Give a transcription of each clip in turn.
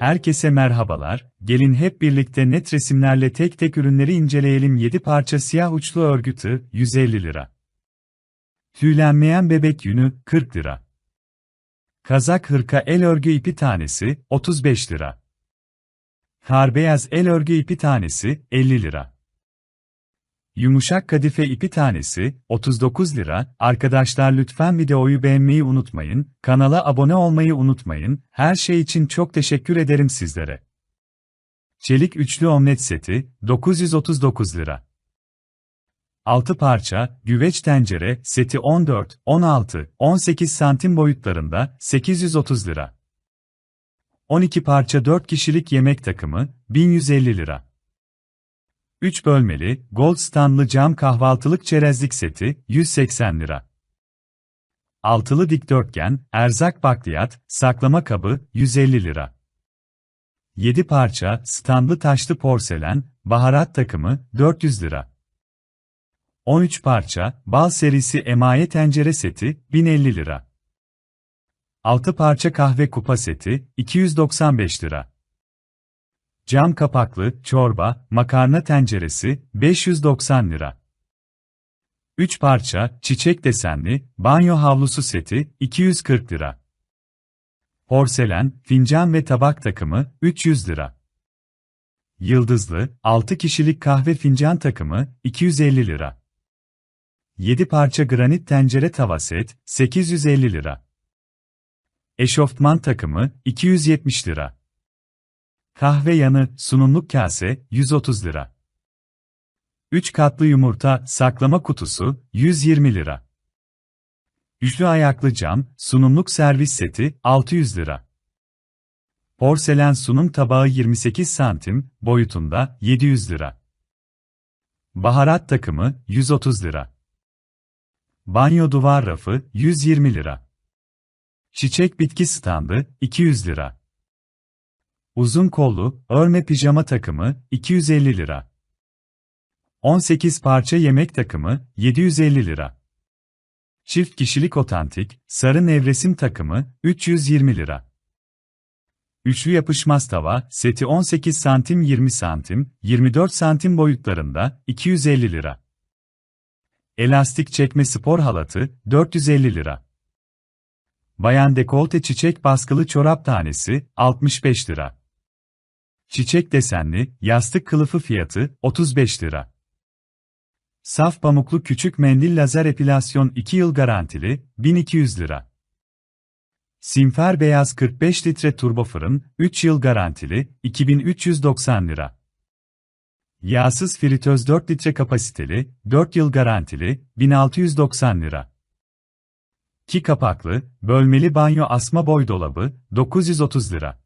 Herkese merhabalar, gelin hep birlikte net resimlerle tek tek ürünleri inceleyelim 7 parça siyah uçlu örgü tığ, 150 lira. Tüylenmeyen bebek yünü, 40 lira. Kazak hırka el örgü ipi tanesi, 35 lira. Kar beyaz el örgü ipi tanesi, 50 lira. Yumuşak kadife ipi tanesi, 39 lira. Arkadaşlar lütfen videoyu beğenmeyi unutmayın, kanala abone olmayı unutmayın, her şey için çok teşekkür ederim sizlere. Çelik üçlü omlet seti, 939 lira. 6 parça, güveç tencere, seti 14, 16, 18 santim boyutlarında, 830 lira. 12 parça 4 kişilik yemek takımı, 1150 lira. 3 bölmeli, gold standlı cam kahvaltılık çerezlik seti, 180 lira. Altılı dikdörtgen, erzak bakliyat, saklama kabı, 150 lira. 7 parça, standlı taşlı porselen, baharat takımı, 400 lira. 13 parça, bal serisi emaye tencere seti, 1050 lira. 6 parça kahve kupa seti, 295 lira. Cam kapaklı, çorba, makarna tenceresi, 590 lira. 3 parça, çiçek desenli, banyo havlusu seti, 240 lira. Porselen, fincan ve tabak takımı, 300 lira. Yıldızlı, 6 kişilik kahve fincan takımı, 250 lira. 7 parça granit tencere tava set, 850 lira. Eşofman takımı, 270 lira. Kahve yanı, sunumluk kase, 130 lira. 3 katlı yumurta, saklama kutusu, 120 lira. Üçlü ayaklı cam, sunumluk servis seti, 600 lira. Porselen sunum tabağı 28 santim, boyutunda, 700 lira. Baharat takımı, 130 lira. Banyo duvar rafı, 120 lira. Çiçek bitki standı, 200 lira. Uzun kollu, örme pijama takımı, 250 lira. 18 parça yemek takımı, 750 lira. Çift kişilik otantik, sarı nevresim takımı, 320 lira. Üçlü yapışmaz tava, seti 18 santim 20 santim, 24 santim boyutlarında, 250 lira. Elastik çekme spor halatı, 450 lira. Bayan dekolte çiçek baskılı çorap tanesi, 65 lira. Çiçek desenli, yastık kılıfı fiyatı, 35 lira. Saf pamuklu küçük mendil lazer epilasyon 2 yıl garantili, 1200 lira. Simfer beyaz 45 litre turbo fırın, 3 yıl garantili, 2390 lira. Yağsız fritöz 4 litre kapasiteli, 4 yıl garantili, 1690 lira. Ki kapaklı, bölmeli banyo asma boy dolabı, 930 lira.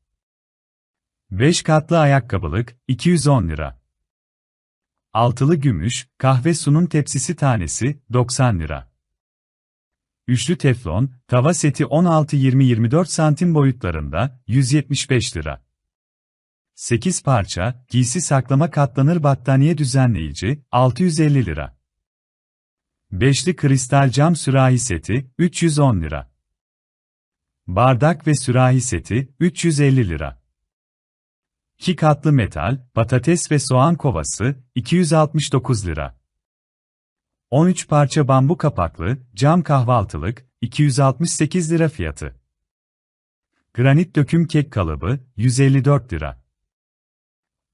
5 katlı ayakkabılık, 210 lira. Altılı gümüş, kahve sunum tepsisi tanesi, 90 lira. Üçlü teflon, tava seti 16-20-24 santim boyutlarında, 175 lira. 8 parça, giysi saklama katlanır battaniye düzenleyici, 650 lira. Beşli kristal cam sürahi seti, 310 lira. Bardak ve sürahi seti, 350 lira. 2 katlı metal, patates ve soğan kovası, 269 lira. 13 parça bambu kapaklı, cam kahvaltılık, 268 lira fiyatı. Granit döküm kek kalıbı, 154 lira.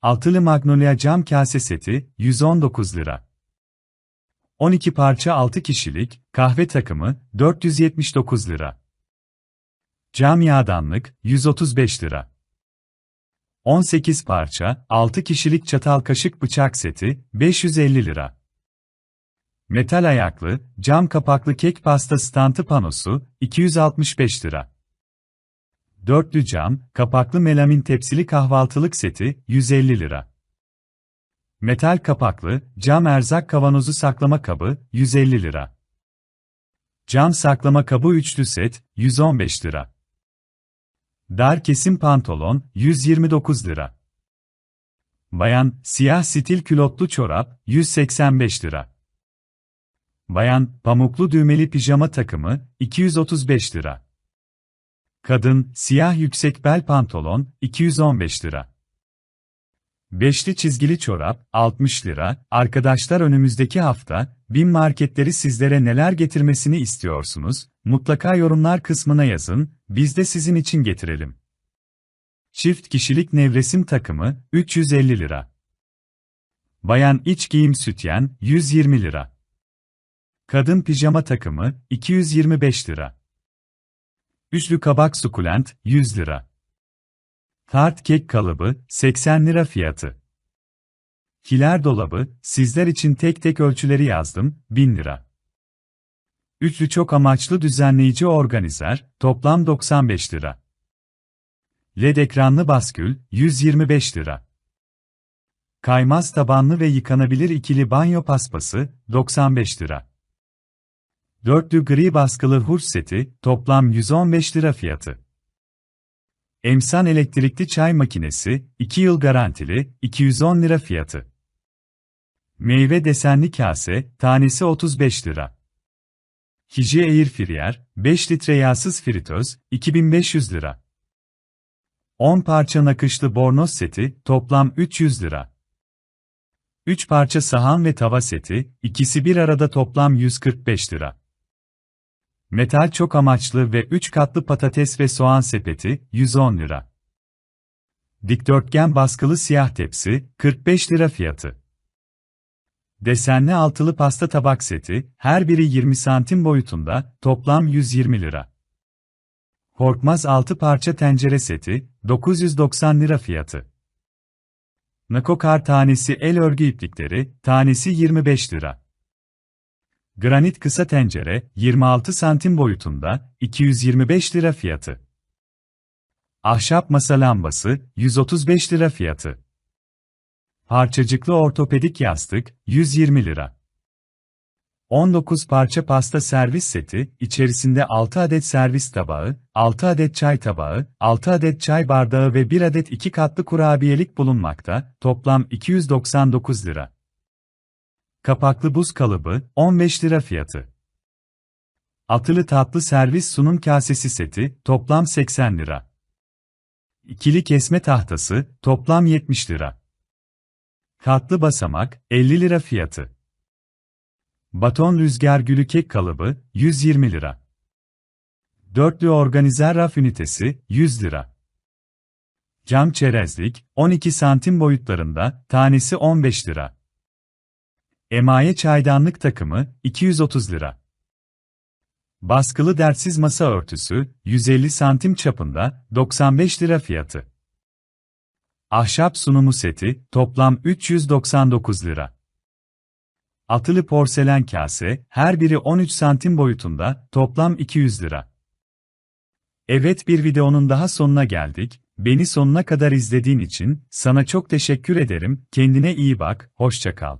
Altılı magnolia cam kase seti, 119 lira. 12 parça 6 kişilik, kahve takımı, 479 lira. Cam yağdanlık, 135 lira. 18 parça, 6 kişilik çatal kaşık bıçak seti, 550 lira. Metal ayaklı, cam kapaklı kek pasta stantı panosu, 265 lira. Dörtlü cam, kapaklı melamin tepsili kahvaltılık seti, 150 lira. Metal kapaklı, cam erzak kavanozu saklama kabı, 150 lira. Cam saklama kabı üçlü set, 115 lira. Dar kesim pantolon, 129 lira. Bayan, siyah stil külotlu çorap, 185 lira. Bayan, pamuklu düğmeli pijama takımı, 235 lira. Kadın, siyah yüksek bel pantolon, 215 lira. Beşli çizgili çorap, 60 lira. Arkadaşlar önümüzdeki hafta, BİM marketleri sizlere neler getirmesini istiyorsunuz? Mutlaka yorumlar kısmına yazın, biz de sizin için getirelim. Çift kişilik nevresim takımı, 350 lira. Bayan iç giyim sütyen, 120 lira. Kadın pijama takımı, 225 lira. Üçlü kabak sukulent, 100 lira. Tart kek kalıbı, 80 lira fiyatı. Kiler dolabı, sizler için tek tek ölçüleri yazdım, 1000 lira. Üçlü çok amaçlı düzenleyici organizer, toplam 95 lira. LED ekranlı baskül, 125 lira. Kaymaz tabanlı ve yıkanabilir ikili banyo paspası, 95 lira. Dörtlü gri baskılı hurç seti, toplam 115 lira fiyatı. Emsan elektrikli çay makinesi, 2 yıl garantili, 210 lira fiyatı. Meyve desenli kase, tanesi 35 lira. Hiji Air Fryer, 5 litre yağsız fritöz, 2500 lira. 10 parça nakışlı bornoz seti, toplam 300 lira. 3 parça sahan ve tava seti, ikisi bir arada toplam 145 lira. Metal çok amaçlı ve 3 katlı patates ve soğan sepeti, 110 lira. Dikdörtgen baskılı siyah tepsi, 45 lira fiyatı. Desenli altılı pasta tabak seti, her biri 20 santim boyutunda, toplam 120 lira. Korkmaz 6 parça tencere seti, 990 lira fiyatı. Nakokar tanesi el örgü iplikleri, tanesi 25 lira. Granit kısa tencere, 26 santim boyutunda, 225 lira fiyatı. Ahşap masa lambası, 135 lira fiyatı. Parçacıklı ortopedik yastık, 120 lira. 19 parça pasta servis seti, içerisinde 6 adet servis tabağı, 6 adet çay tabağı, 6 adet çay bardağı ve 1 adet 2 katlı kurabiyelik bulunmakta, toplam 299 lira. Kapaklı buz kalıbı, 15 lira fiyatı. Atılı tatlı servis sunum kasesi seti, toplam 80 lira. İkili kesme tahtası, toplam 70 lira. Katlı basamak, 50 lira fiyatı. Baton rüzgar gülü kek kalıbı, 120 lira. Dörtlü organizer raf ünitesi, 100 lira. Cam çerezlik, 12 santim boyutlarında, tanesi 15 lira. Emaye çaydanlık takımı, 230 lira. Baskılı dertsiz masa örtüsü, 150 santim çapında, 95 lira fiyatı. Ahşap sunumu seti, toplam 399 lira. Atılı porselen kase, her biri 13 santim boyutunda, toplam 200 lira. Evet bir videonun daha sonuna geldik. Beni sonuna kadar izlediğin için, sana çok teşekkür ederim, kendine iyi bak, hoşça kal.